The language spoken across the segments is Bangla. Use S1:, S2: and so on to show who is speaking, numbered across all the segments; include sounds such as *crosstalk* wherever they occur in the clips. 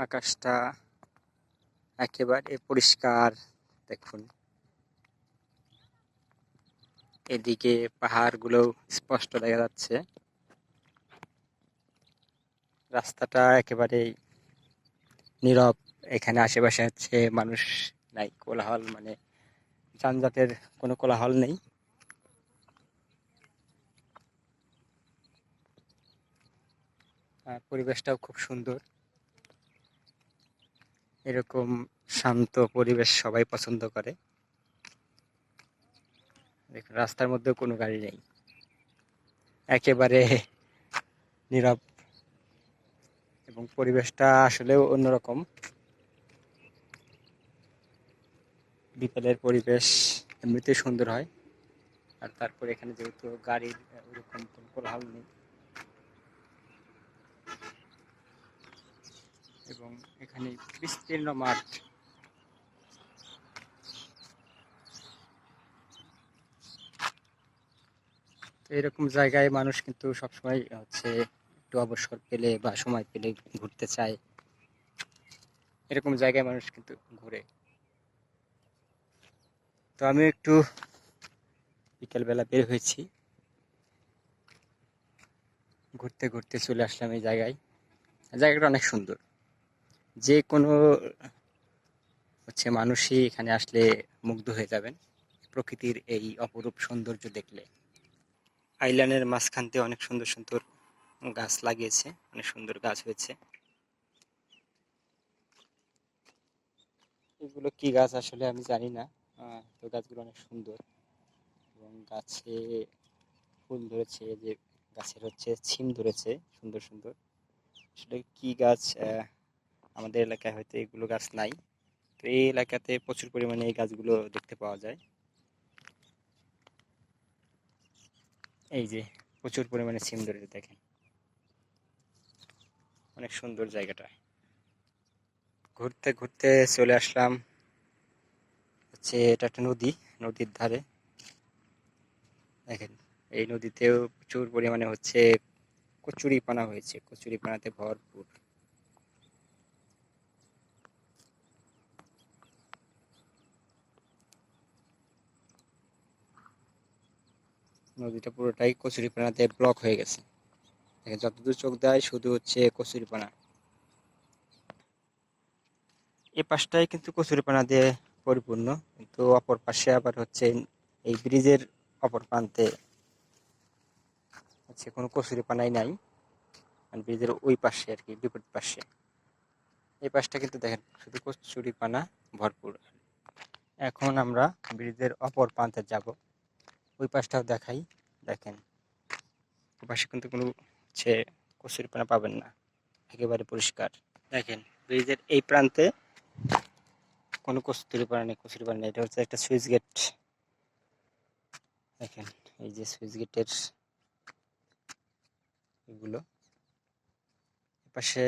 S1: আকাশটা একেবারে পরিষ্কার, দেখুন। এদিকে পাহাড়গুলো স্পষ্ট দেখা যাচ্ছে। রাস্তাটা একেবারে নীরব, এখানে আশেপাশে হচ্ছে মানুষ নাই, কোলাহল মানে যানজটের কোনো কোলাহল নেই। পরিবেশটাও খুব সুন্দর। এরকম শান্ত পরিবেশ সবাই পছন্দ করে। দেখুন, রাস্তার মধ্যেও কোনো গাড়ি নেই। একেবারে নীরব এবং পরিবেশটা আসলেও অন্যরকম। বিকেলের পরিবেশ এমনিতেই সুন্দর হয়। আর তারপরে এখানে যেহেতু গাড়ির ওরকম কোনো কোলাহল নেই। এবং এখানে বিস্তীর্ণ মাঠ। এরকম জায়গায় মানুষ কিন্তু সবসময় হচ্ছে একটু অবসর পেলে বা সময় পেলে ঘুরতে চায়। এরকম জায়গায় মানুষ কিন্তু ঘুরে। তো আমি একটু বিকেলবেলা বের হয়েছি। ঘুরতে ঘুরতে চলে আসলাম এই জায়গায়। জায়গাটা অনেক সুন্দর। যে কোনো হচ্ছে মানুষই এখানে আসলে মুগ্ধ হয়ে যাবেন প্রকৃতির এই অপরূপ সৌন্দর্য দেখলে। আইল্যান্ডের মাঝখান দিয়ে অনেক সুন্দর সুন্দর গাছ লাগিয়েছে, অনেক সুন্দর গাছ হয়েছে। এগুলো কি গাছ আসলে আমি জানি না। তো গাছগুলো অনেক সুন্দর। এবং গাছে ফুল ধরেছে, যে গাছের হচ্ছে ছিম ধরেছে, সুন্দর সুন্দর। আসলে কি গাছ আমাদের এলাকায় হয়তো এগুলো গাছ নাই। তো এই এলাকাতে প্রচুর পরিমাণে এই গাছগুলো দেখতে পাওয়া যায়। এই যে, প্রচুর পরিমাণে সিম ধরেছে দেখেন। অনেক সুন্দর জায়গাটা। ঘুরতে ঘুরতে চলে আসলাম হচ্ছে এটা একটা নদী, নদীর ধারে। দেখেন, এই নদীতেও প্রচুর পরিমাণে হচ্ছে কচুরি পানা হয়েছে। কচুরি পানাতে ভরপুর। নদীটা পুরোটাই কচুরিপানাতে ব্লক হয়ে গেছে। যতদূর চোখ দেয়, শুধু হচ্ছে কচুরিপানা। এ পাশটাই কিন্তু কচুরিপানা দিয়ে পরিপূর্ণ। কিন্তু অপর পাশে আবার হচ্ছে এই ব্রিজের অপর প্রান্তে হচ্ছে কোনো কচুরিপানাই নাই। মানে ব্রিজের ওই পাশে আর কি, বিপরীত পাশে। এই পাশটা কিন্তু দেখেন, শুধু কচুরিপানা ভরপুর। এখন আমরা ব্রিজের অপর প্রান্তে যাব। ওই পাশটাও দেখাই, দেখেন। ওই পাশে কিন্তু কোনো হচ্ছে কচুরিপানা পাবেন না। একেবারে পরিষ্কার। দেখেন, ব্রিজের এই প্রান্তে কোনো কচুরিপানা নেই কচুরিপানা নেই। এটা হচ্ছে একটা সুইচ গেট। দেখেন, এই যে সুইচ গেটের এগুলো। পাশে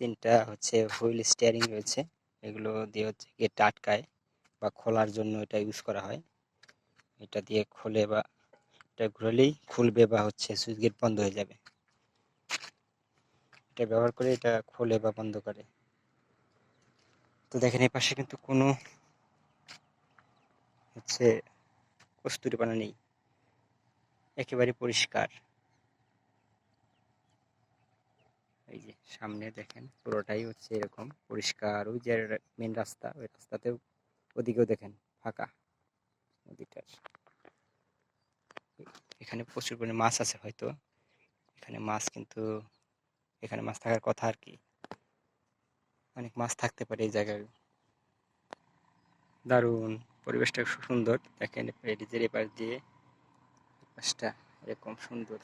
S1: তিনটা হচ্ছে হুইল স্টিয়ারিং রয়েছে। এগুলো দিয়ে হচ্ছে গেট আটকায় বা খোলার জন্য এটা ইউজ করা হয়। এটা দিয়ে খুলে বা এটা ঘুরলেই খুলবে বা হচ্ছে সুইচ গেট বন্ধ হয়ে যাবে। এটা ব্যবহার করে এটা খোলে বা বন্ধ করে। তো দেখেন এই পাশে কিন্তু কোনো হচ্ছে কস্তুরিপানা নেই। একেবারে পরিষ্কার। এই যে সামনে দেখেন পুরোটাই হচ্ছে এরকম পরিষ্কার। ওই যে মেন রাস্তা, ওই রাস্তাতেও ওদিকেও দেখেন ফাঁকা। নদীটার এখানে প্রচুর পরিমাণে মাছ আছে হয়তো। এখানে মাছ কিন্তু, এখানে মাছ থাকার কথা আর কি। অনেক মাছ থাকতে পারে এই জায়গায়। দারুণ পরিবেশটা খুব সুন্দর। দেখেন ব্রিজের এপাশ দিয়ে পাশটা এরকম সুন্দর।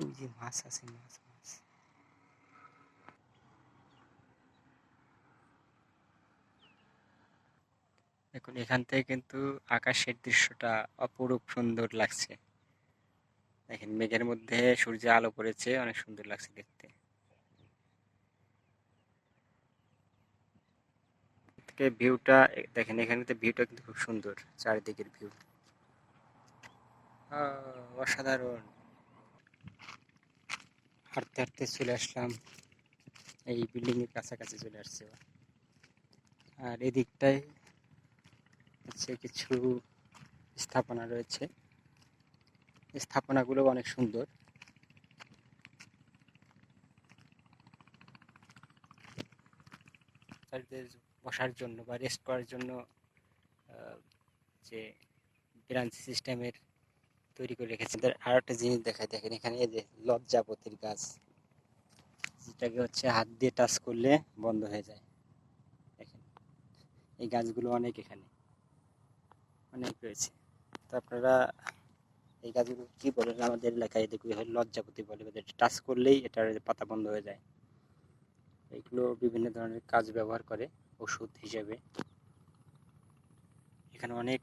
S1: ওই যে মাছ আছে, মাছ মাছ দেখুন এখান থেকে কিন্তু আকাশের দৃশ্যটা অপরূপ সুন্দর লাগছে। দেখেন মেঘের মধ্যে সূর্যের আলো পড়েছে, অনেক সুন্দর লাগছে দেখতে। ভিউটা, দেখেন এখানে তো ভিউটা কিন্তু খুব সুন্দর, চারিদিকের ভিউ। অসাধারণ। হাঁটতে হাঁটতে চলে আসলাম। এই বিল্ডিং এর কাছাকাছি চলে আসছে। আর এদিকটায় হচ্ছে কিছু স্থাপনা রয়েছে। স্থাপনাগুলো অনেক সুন্দর। বসার জন্য বা রেস্ট করার জন্য যে ব্রাঞ্চ সিস্টেমের তৈরি করে রেখেছে তার আর একটা জিনিস দেখায় দেখেন এখানে এই যে লজ্জাপতির গাছ, যেটাকে হচ্ছে হাত দিয়ে টাচ করলে বন্ধ হয়ে যায়। দেখেন, এই গাছগুলো অনেক এখানে। অনেক রয়েছে। তো আপনারা এই গাছগুলো কি বলেন? আমাদের এলাকায় এদিকে লজ্জাপতি বলে? টাচ করলেই এটার পাতা বন্ধ হয়ে যায়। এগুলো বিভিন্ন ধরনের কাজ ব্যবহার করে ওষুধ হিসেবে। এখানে অনেক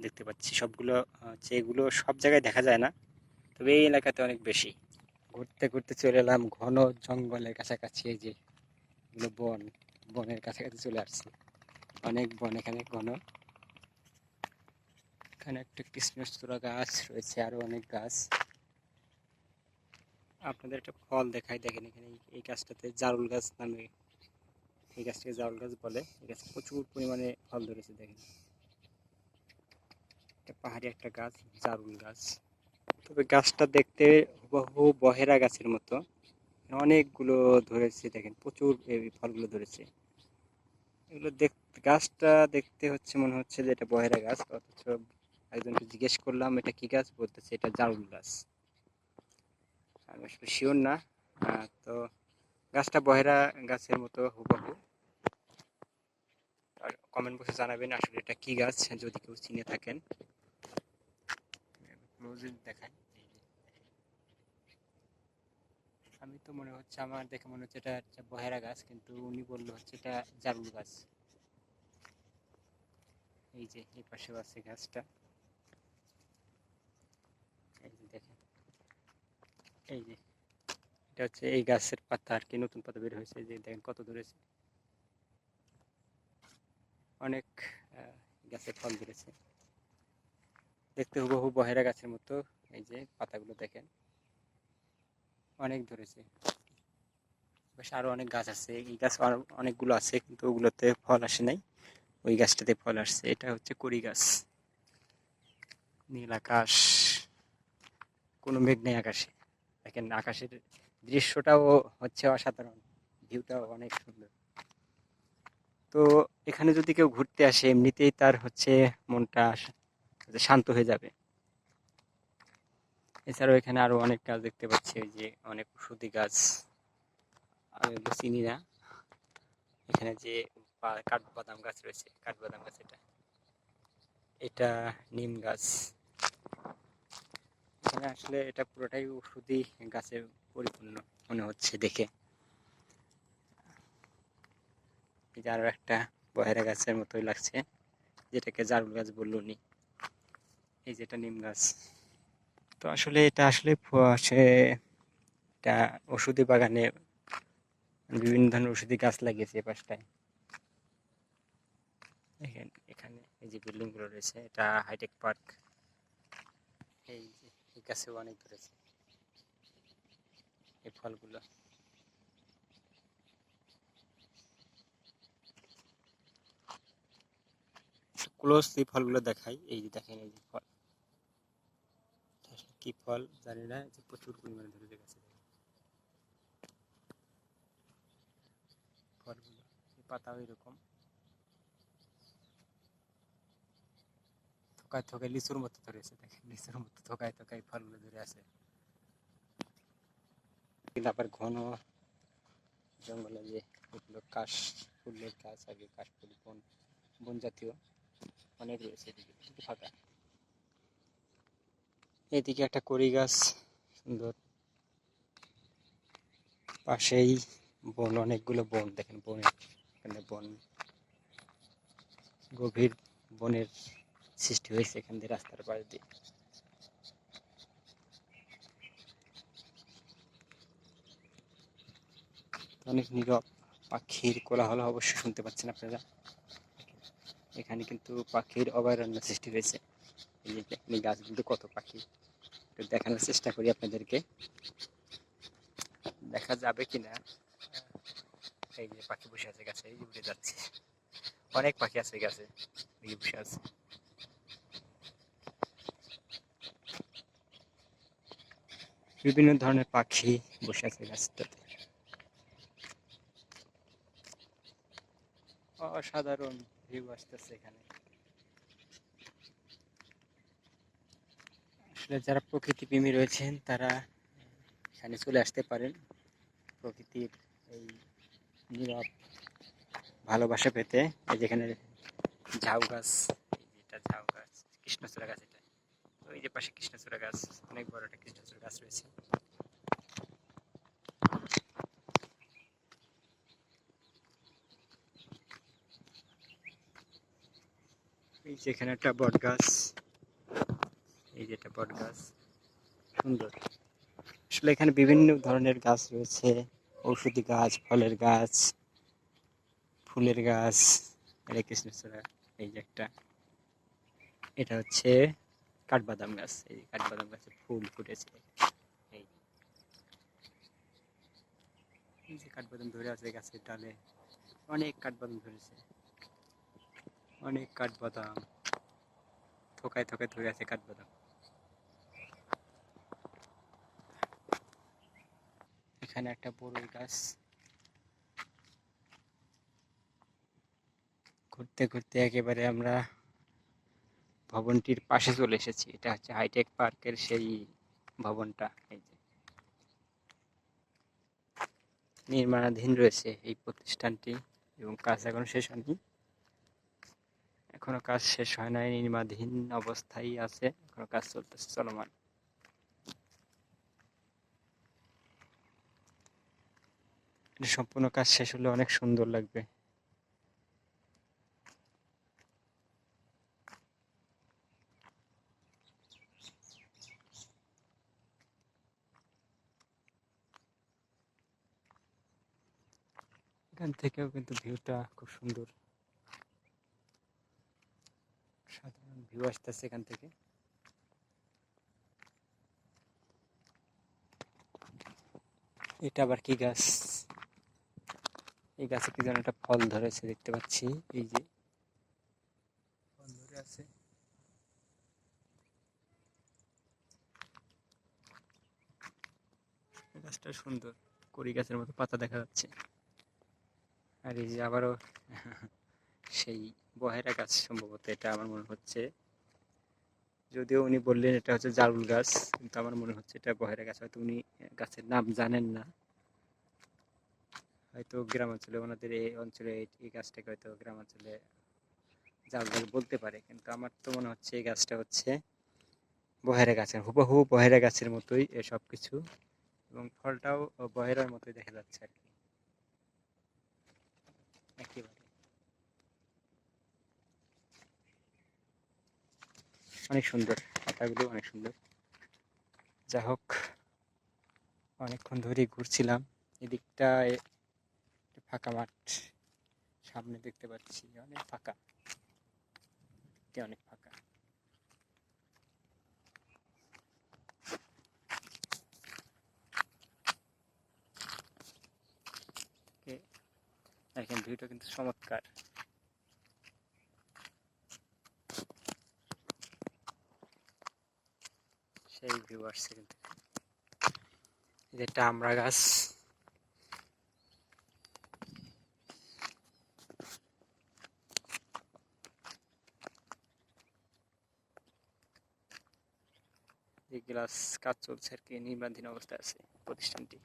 S1: দেখতে পাচ্ছি। সবগুলো হচ্ছে এগুলো সব জায়গায় দেখা যায় না। তবে এই এলাকাতে অনেক বেশি। ঘুরতে ঘুরতে চলে এলাম ঘন জঙ্গলের কাছাকাছি এই যে এগুলো বন, বনের কাছাকাছি চলে আসছে। অনেক বন এখানে ঘন। এখানে একটা কৃষ্ণচূড়া গাছ রয়েছে, আরও অনেক গাছ। আপনাদের একটা ফল দেখাই, দেখেন এখানে এই- এই গাছটাতে জারুল গাছ নামে, এই গাছটাকে জারুল গাছ বলে। এই গাছে প্রচুর পরিমাণে ফল ধরেছে, দেখেন। একটা পাহাড়ি একটা গাছ, জারুল গাছ। তবে গাছটা দেখতে হুবহু বহেরা গাছের মতো। অনেকগুলো ধরেছে, দেখেন, প্রচুর এই ফলগুলো ধরেছে। এগুলো দেখ গাছটা দেখতে হচ্ছে, মনে হচ্ছে যে এটা বহেরা গাছ, অথচ একজনকে জিজ্ঞেস করলাম, এটা কি গাছ? বলতেছে, এটা জারুল গাছ। আমি আসলে শিওর না। তো গাছটা বহেরা গাছের মতো হুবহু। কমেন্ট বক্সে জানাবেন আসলে এটা কি গাছ, যদি কেউ চিনে থাকেন। ক্লোজে দেখাই। এই যে। আমি তো মনে হচ্ছে, আমার দেখে মনে হচ্ছে এটা একটা বহেরা গাছ, কিন্তু উনি বলল হচ্ছে এটা জারুল গাছ। এই যে, এই পাশেও আছে গাছটা। দেখেন এই যে, এটা হচ্ছে এই গাছের পাতা আর কি, নতুন পাতা বের হয়েছে যে দেখেন কত ধরেছে অনেক গাছে ফল ধরেছে দেখতে হুবহু বহেরা গাছের মতো, এই যে পাতাগুলো দেখেন। অনেক ধরেছে বেশ আরও অনেক গাছ আছে, এই গাছ আরও অনেকগুলো আছে, কিন্তু ওগুলোতে ফল আসে নাই। ওই গাছটাতে ফল আসছে। এটা হচ্ছে কড়ি গাছ। নীল আকাশ। কোনো মেঘ নেই আকাশে। দেখেন আকাশের দৃশ্যটাও হচ্ছে অসাধারণ, ভিউটাও অনেক সুন্দর। তো এখানে যদি কেউ ঘুরতে আসে, এমনিতেই তার হচ্ছে মনটা শান্ত হয়ে যাবে। এছাড়াও এখানে আরও অনেক গাছ দেখতে পাচ্ছি যে অনেক ওষুধি গাছ। আমি চিনি না। এখানে যে কাঠবাদাম গাছ রয়েছে, কাঠবাদাম গাছ এটা। এটা নিম গাছ। এখানে আসলে এটা পুরোটাই ওষুধি গাছে পরিপূর্ণ মনে হচ্ছে দেখে। যে একটা বহেরা গাছের মতোই লাগছে, যেটাকে জারুল গাছ বলল উনি। এই যেটা নিম গাছ। তো আসলে এটা আসলে এটা ওষুধি বাগানে বিভিন্ন ধরনের ওষুধি গাছ লাগিয়েছে এই পাশটায়। এখানে এই যে বিল্ডিংগুলো রয়েছে, এটা হাইটেক পার্ক এই গাছেও অনেক ধরেছে। এই ফলগুলো। ক্লোজ এই ফলগুলো দেখাই। এই যে দেখেন, এই যে ফল। কি ফল জানি না যে প্রচুর পরিমাণে ধরেছে গাছে ফলগুলো পাতাও এরকম। থোকায় থোকায় লিচুর মতো ধরেছে, দেখেন, লিচুর মতো থোকায় থোকায় ফলগুলো ধরে আছে। আবার ঘন জঙ্গলে যে এগুলো কাশ ফুলের গাছ, আগে কাশ ফুল, বন বন জাতীয় অনেক রয়েছে এদিকে ফাঁকা। এদিকে একটা কড়ি গাছ, সুন্দর। পাশেই বন, অনেকগুলো বন, দেখেন বনের, এখানে বন। গভীর বনের সৃষ্টি হয়েছে এখান দিয়ে রাস্তার পাশ দিয়ে। অনেক নীরব পাখির কোলাহল অবশ্যই শুনতে পাচ্ছেন আপনারা। এখানে কিন্তু পাখির অভয়ারণ্য সৃষ্টি হয়েছে। এই গাছগুলো কত পাখি। দেখানোর চেষ্টা করি আপনাদেরকে। দেখা যাবে কিনা? এই যে পাখি বসে আছে গাছে, এই উড়ে যাচ্ছে। অনেক পাখি আছে গাছে বসে আছে। বিভিন্ন ধরনের পাখি বসে আছে গাছটাতে অসাধারণ ভিউ আসতেছে এখানে। আসলে যারা প্রকৃতি প্রেমী রয়েছেন, তারা এখানে চলে আসতে পারেন। প্রকৃতির এই নীরব ভালোবাসা পেতে। যেখানে ঝাউ গাছ এটা ঝাউ গাছ, কৃষ্ণচূড়া গাছ ওই যে পাশে কৃষ্ণচূড়া গাছ, অনেক বড় একটা কৃষ্ণচূড়া গাছ রয়েছে। এই যে এখানে একটা বট গাছ। এই যেটা বট গাছ। সুন্দর। আসলে এখানে বিভিন্ন ধরনের গাছ রয়েছে। ঔষধি গাছ, ফলের গাছ, ফুলের গাছ এটা কৃষ্ণচূড়া, এই যে একটা। এটা হচ্ছে কাঠবাদাম গাছ, এই কাঠবাদাম গাছে ফুল ফুটেছে। এই যে কাঠবাদাম ধরে আছে গাছের ডালে, অনেক কাঠবাদাম ধরেছে। অনেক কাঠবাদাম, থোকায় থোকায় ধরে আছে কাঠবাদাম। এখানে একটা বড়ই গাছ। ঘুরতে ঘুরতে একেবারে আমরা ভবনটির পাশে চলে এসেছি। এটা হচ্ছে হাইটেক পার্কের সেই ভবনটা। এই যে। নির্মাণাধীন রয়েছে এই প্রতিষ্ঠানটি এবং কাজ এখনও শেষ হয়নি। এখনও কাজ শেষ হয় নাই, নির্মাণাধীন অবস্থায় আছে, এখনও কাজ চলতেছে চলমান। সম্পূর্ণ কাজ শেষ হলে অনেক সুন্দর লাগবে। এখান থেকেও কিন্তু ভিউটা খুব সুন্দর। সাধারণ ভিউ আসতেছে এখান থেকে। এটা আবার কি গাছ? এই গাছে কি যেন একটা ফল ধরেছে দেখতে পাচ্ছি। এই যে ফল ধরে আছে। গাছটা সুন্দর। কড়ি গাছের মতো পাতা দেখা যাচ্ছে। আর এই যে আবারও সেই বহেরা গাছ সম্ভবত এটা আমার মনে হচ্ছে। যদিও উনি বললেন এটা হচ্ছে জারুল গাছ, কিন্তু আমার মনে হচ্ছে এটা বহেরা গাছ। হয়তো উনি গাছের নাম জানেন না। হয়তো গ্রামাঞ্চলে, ওনাদের এই অঞ্চলে এই- গাছটাকে হয়তো গ্রামাঞ্চলে জারুল গাছ বলতে পারে, কিন্তু আমার তো মনে হচ্ছে এই গাছটা হচ্ছে বহেরা গাছের, হুবহু বহেরা গাছের মতোই সব কিছু এবং ফলটাও বহেরার মতোই দেখা যাচ্ছে আর কি। একেবারে। অনেক সুন্দর, পাতাগুলো অনেক সুন্দর। যা হোক, অনেকক্ষণ ধরে ঘুরছিলাম। এদিকটা ফাঁকা মাঠ, সামনে দেখতে পাচ্ছি, অনেক ফাঁকা। অনেক ফাঁকা। দেখেন, ভিউটা কিন্তু চমৎকার। সেই ভিউ আসছে কিন্তু। একটা আমড়া গাছ। গ্লাস কাজ চলছে আর কি, নির্মাণাধীন অবস্থায় আছে প্রতিষ্ঠানটি।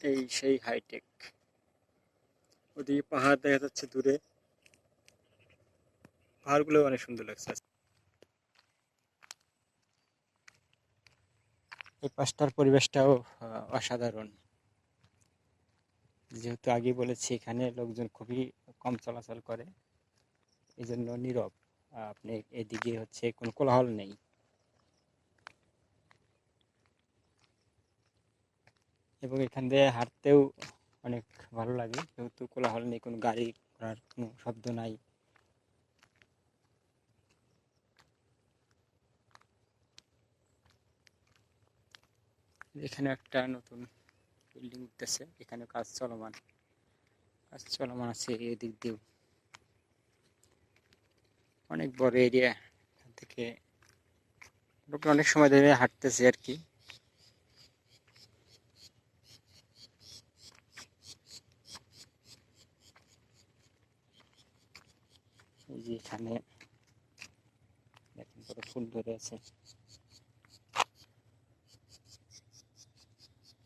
S1: এই সেই হাইটেক ওদিকে পাহাড় দেখা যাচ্ছে দূরে। পাহাড়গুলো অনেক সুন্দর লাগছে। এই পাশটার পরিবেশটাও অসাধারণ। যেহেতু আগে বলেছি, এখানে লোকজন খুবই কম চলাচল করে। এই জন্য নীরব আপনি এদিকে হচ্ছে কোনো কোলাহল নেই। এবং এখান দিয়ে হাঁটতেও অনেক ভালো লাগে। যেহেতু কোলাহল নেই, কোনো গাড়ি ঘোড়ার কোনো শব্দ নাই। এখানে একটা নতুন বিল্ডিং উঠতেছে, এখানে কাজ চলমান। কাজ চলমান আছে এদিক দিয়েও। অনেক বড় এরিয়া এখান থেকে অনেক সময় ধরে হাঁটতেছে আর কি। এই যে এখানে দেখেন কত ফুল ধরে আছে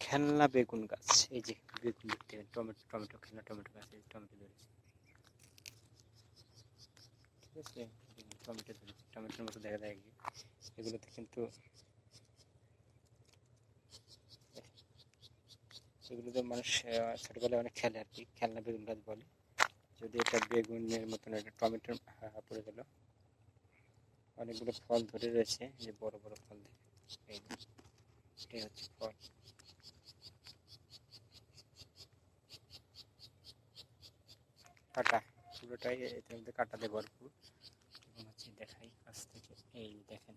S1: খেলনা বেগুন গাছ, এই যে বেগুন দেখতে টমেটো টমেটো খেলনা, টমেটো গাছ, এই টমেটো ধরেছে। ঠিক আছে? টমেটো ধরেছে, টমেটোর মতো দেখা যায় এগুলোতে কিন্তু সেগুলোতে মানুষ ছোটবেলায় অনেক খেলে আর কি, খেলনা বেগুন গাছ বলে। যদি এটা বেগুনের মতন একটা টমেটো পড়ে গেল। অনেকগুলো ফল ধরে রয়েছে যে বড় বড় ফল এই এটাই হচ্ছে ফল। কাটা, পুরোটাই এটার মধ্যে কাটা দিয়ে ভরপুর। এবং হচ্ছে দেখাই কাছ থেকে। এই দেখেন,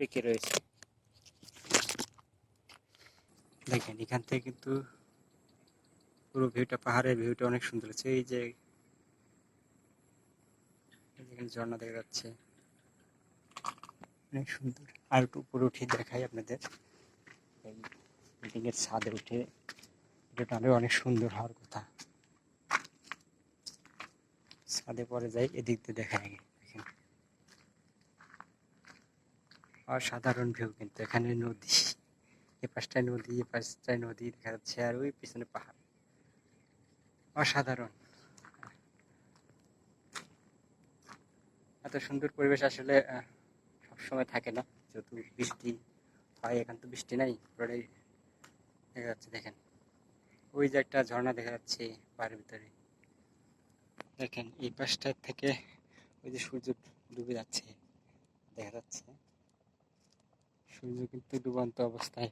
S1: পেকে রয়েছে। দেখেন, এখান থেকে কিন্তু পুরো ভিউটা, পাহাড়ের ভিউটা অনেক সুন্দর আছে এই যে ঝর্ণা দেখা যাচ্ছে। অনেক সুন্দর। আর একটু উপরে উঠে দেখাই আপনাদের। এই বিল্ডিং এর ছাদে উঠে এটা অনেক সুন্দর হওয়ার কথা। ছাদে পরে যাই, এদিক দিয়ে দেখা আগে। দেখেন। অসাধারণ ভিউ কিন্তু। এখানে নদী এ পাশটায় নদী এ পাশটায় নদী দেখা যাচ্ছে। আর ওই পিছনে পাহাড়। অসাধারণ। এত সুন্দর পরিবেশ আসলে সবসময় থাকে না। যেহেতু বৃষ্টি হয়, এখন তো বৃষ্টি নাই দেখা যাচ্ছে, দেখেন। ওই যে একটা ঝর্ণা দেখা যাচ্ছে পাহাড়ের ভিতরে। দেখেন, এই পাশটা থেকে ওই যে সূর্য ডুবে যাচ্ছে, দেখা যাচ্ছে। সূর্য কিন্তু ডুবন্ত অবস্থায়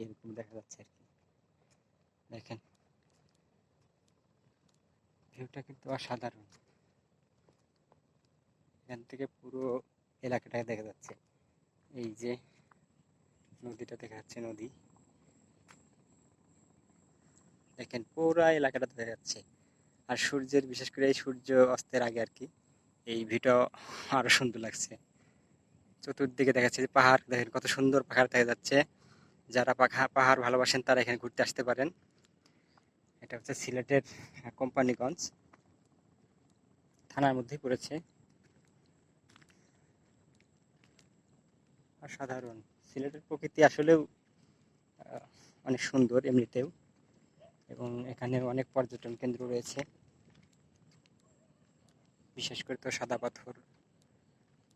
S1: এরকম দেখা যাচ্ছে আর কি। দেখেন ভিউটা কিন্তু অসাধারণ। এখান থেকে পুরো এলাকাটা দেখা যাচ্ছে। এই যে নদীটা দেখা যাচ্ছে, নদী। দেখেন, পুরা এলাকাটা দেখা যাচ্ছে। আর সূর্যের, বিশেষ করে এই সূর্য অস্তের আগে আর কি, এই ভিউটা আরও সুন্দর লাগছে। চতুর্দিকে দেখা যাচ্ছে যে পাহাড়, দেখেন কত সুন্দর পাহাড় দেখা যাচ্ছে। যারা পাখা, পাহাড় ভালোবাসেন তারা এখানে ঘুরতে আসতে পারেন। এটা হচ্ছে সিলেটের কোম্পানিগঞ্জ। থানার মধ্যেই পড়েছে। অসাধারণ। সিলেটের প্রকৃতি আসলেও অনেক সুন্দর এমনিতেও। এবং এখানে অনেক পর্যটন কেন্দ্র রয়েছে। বিশেষ করে তো সাদা পাথর,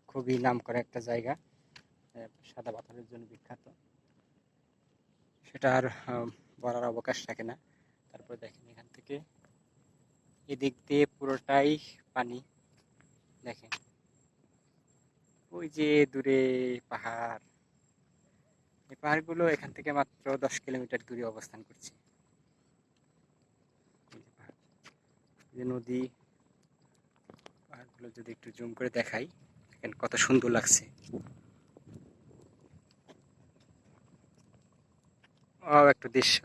S1: খুবই নাম করা একটা জায়গা। সাদা পাথরের জন্য বিখ্যাত। সেটা আর বলার অবকাশ থাকে না। তারপর দেখেন এখান থেকে। এদিক দিয়ে পুরোটাই পানি। দেখেন। ওই যে দূরে পাহাড়। এই পাহাড়গুলো এখান থেকে মাত্র দশ কিলোমিটার দূরে অবস্থান করছে। যে নদী। পাহাড়গুলো যদি একটু জুম করে দেখাই, দেখেন কত সুন্দর লাগছে। ও একটা দৃশ্য।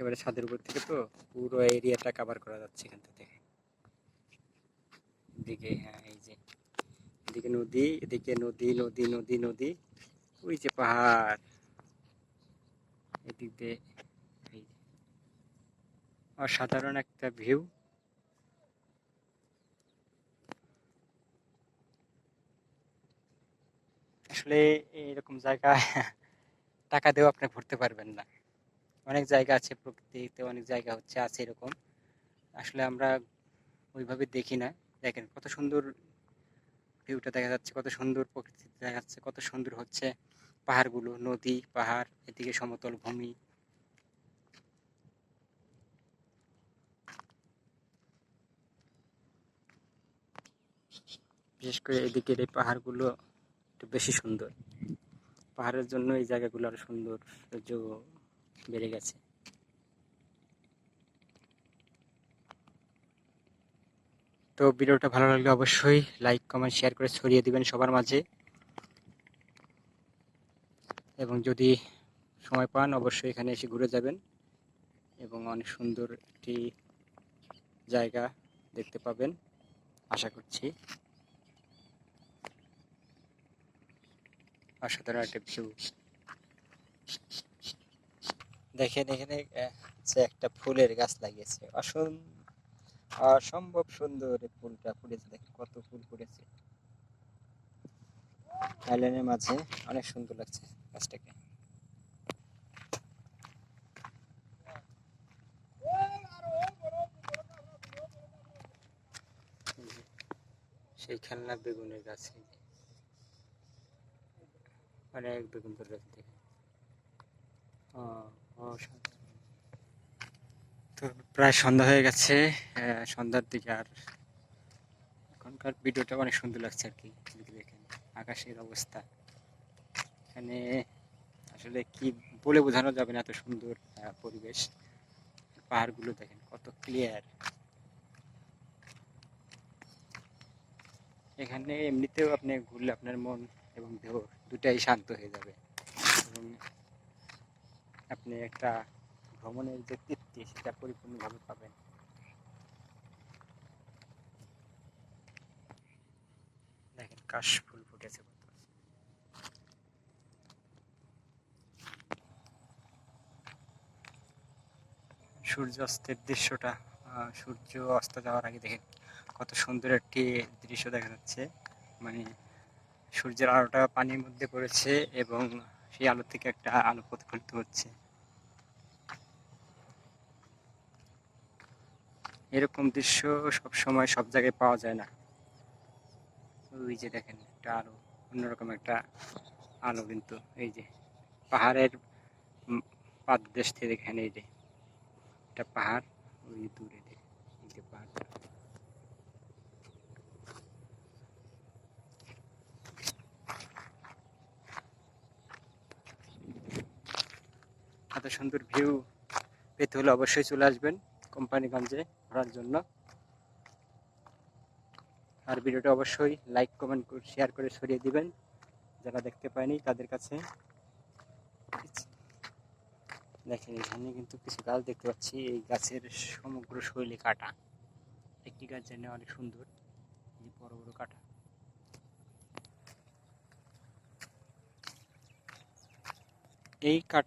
S1: একেবারে ছাদের উপর থেকে তো পুরো এরিয়াটা কভার করা যাচ্ছে এখান থেকে। এদিকে হ্যাঁ এই যে, এদিকে নদী এদিকে নদী নদী নদী নদী, ওই যে পাহাড়। এদিক দিয়ে অসাধারণ একটা ভিউ আসলে এরকম জায়গা *laughs* টাকা দিয়েও আপনি ঘুরতে পারবেন না। অনেক জায়গা আছে প্রকৃতিতে, অনেক জায়গা হচ্ছে, আছে এরকম। আসলে আমরা ওইভাবে দেখি না। দেখেন কত সুন্দর ভিউটা দেখা যাচ্ছে, কত সুন্দর প্রকৃতি দেখা যাচ্ছে, কত সুন্দর হচ্ছে পাহাড়গুলো, নদী, পাহাড়, এদিকে সমতল ভূমি। বিশেষ করে এদিকের এই পাহাড়গুলো একটু বেশি সুন্দর। পাহাড়ের জন্য এই জায়গাগুলো আরও সুন্দর সৌন্দর্য বেড়ে গেছে। তো ভিডিওটা ভালো লাগলে অবশ্যই লাইক, কমেন্ট, শেয়ার করে ছড়িয়ে দিবেন সবার মাঝে। এবং যদি সময় পান, অবশ্যই এখানে এসে ঘুরে যাবেন। এবং অনেক সুন্দর একটি জায়গা দেখতে পাবেন, আশা করছি। অসাধারণ একটা ভিউ দেখেন এখানে হচ্ছে একটা ফুলের গাছ লাগিয়েছে। অসম অসম্ভব সুন্দর ফুলটা ফুটেছে দেখেন কত ফুল ফুটেছে। আইল্যান্ডের মাঝে অনেক সুন্দর লাগছে গাছটাকে। সেই খেলনা বেগুনের গাছ অনেক বেগুন ধরে দেখে অসাধারণ তো প্রায় সন্ধ্যা হয়ে গেছে সন্ধ্যার দিকে আর এখনকার ভিডিওটা অনেক সুন্দর লাগছে আর কি দেখেন আকাশের অবস্থা। এখানে আসলে কি বলে বোঝানো যাবে না এত সুন্দর পরিবেশ। পাহাড়গুলো দেখেন কত ক্লিয়ার এখানে এমনিতেও আপনি ঘুরলে আপনার মন এবং দেহ দুটাই শান্ত হয়ে যাবে। এবং আপনি একটা ভ্রমণের যে তৃপ্তি, সেটা পরিপূর্ণভাবে পাবেন। দেখেন, কাশ ফুল ফুটেছে কত। সূর্যাস্তের দৃশ্যটা সূর্য অস্ত যাওয়ার আগে দেখেন, কত সুন্দর একটি দৃশ্য দেখা যাচ্ছে। মানে সূর্যের আলোটা পানির মধ্যে পড়েছে এবং সেই আলো থেকে একটা আলো প্রতিফলিত হচ্ছে। এরকম দৃশ্য সব সময় সব জায়গায় পাওয়া যায় না। ওই যে দেখেন একটা আলো অন্যরকম একটা আলো কিন্তু এই যে পাহাড়ের উম, পাদদেশ থেকে দেখেন এই যে একটা পাহাড় ওই দূরে পাহাড়টা। সুন্দর ভিউ পেতে হলে অবশ্যই চলে আসবেন কোম্পানিগঞ্জে ঘোরার জন্য। আর ভিডিওটা অবশ্যই লাইক কমেন্ট শেয়ার করে ছড়িয়ে দিবেন। যারা দেখতে পায়নি তাদের কাছে দেখেন, এখানে কিন্তু কিছু গাছ দেখতে পাচ্ছি। এই গাছের সমগ্র শৈলী কাটা। একটি গাছ যেন অনেক সুন্দর বড় বড় কাটা। এই কাঠ